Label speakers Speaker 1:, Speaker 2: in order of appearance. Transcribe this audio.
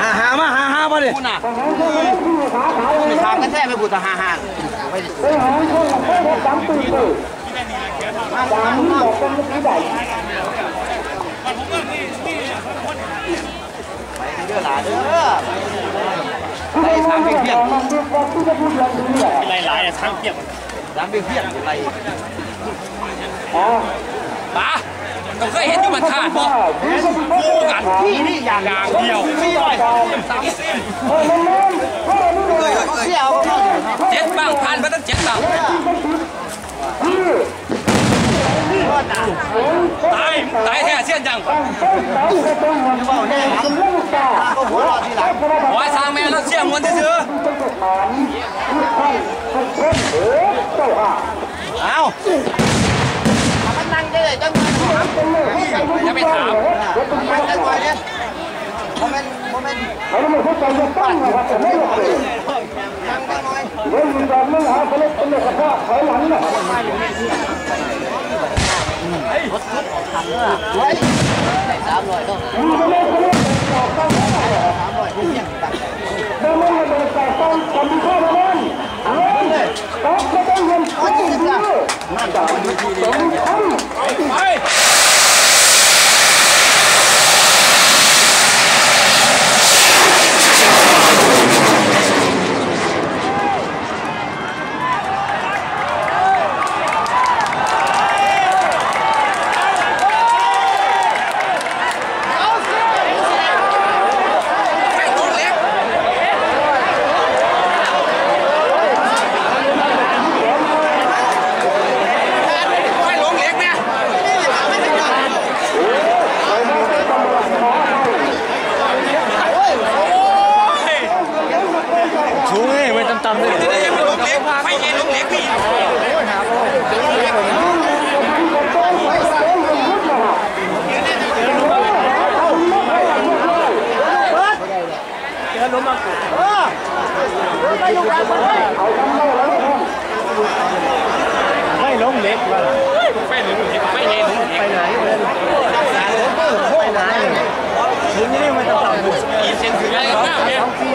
Speaker 1: หาหามาหาหามาดิ
Speaker 2: ทางกันแท้ไม่พูดทหารห่างเด้อหลาเด้อไปทางเพียง เพียง
Speaker 3: หลายหลายๆทั้งเทียบ
Speaker 2: ทางเพียงเพียงไป
Speaker 3: ป๋าต้องเคยเห็นอยู่มันขาดบ่คู่กัน
Speaker 2: พี่นี่อย่าง
Speaker 3: อย่างเดียว
Speaker 2: พี่ร้อยเสียว
Speaker 3: เจ็ดบ้างพันไปตั้งเจ็ดบ้างตายตายแท้เสียนจัง
Speaker 2: หัวเราะทีหลัง
Speaker 3: ขอ ให้ทางแม่แล้วเสี้ยงมันซื้อ
Speaker 2: เอามันนั่งได้เลยจังเลย
Speaker 3: ๆอย่าไปถาม
Speaker 2: มันจังเลยเนี่ยโมเมนต์โมเมนต์นั่งจังเลยเฮ้ยสามร้อยต้องสามร้อยเพียงตัง
Speaker 3: ไปไปหลงเหล็กเนี่ย ชูนี่ไว้ต่ำๆเลยจะได้ยังไม่เล็กไฟเย็นหลงเหล็กพี่
Speaker 1: ไม่ล้มเล็กว่ะ
Speaker 3: ไฟหลงเหล็กไฟเย็น
Speaker 1: ไปไหนไปไหนถึงนี่ไม่ต้องต่ำบุญ
Speaker 3: อีเซนถึงอะไรกันบ้างเนี่ย
Speaker 1: ที่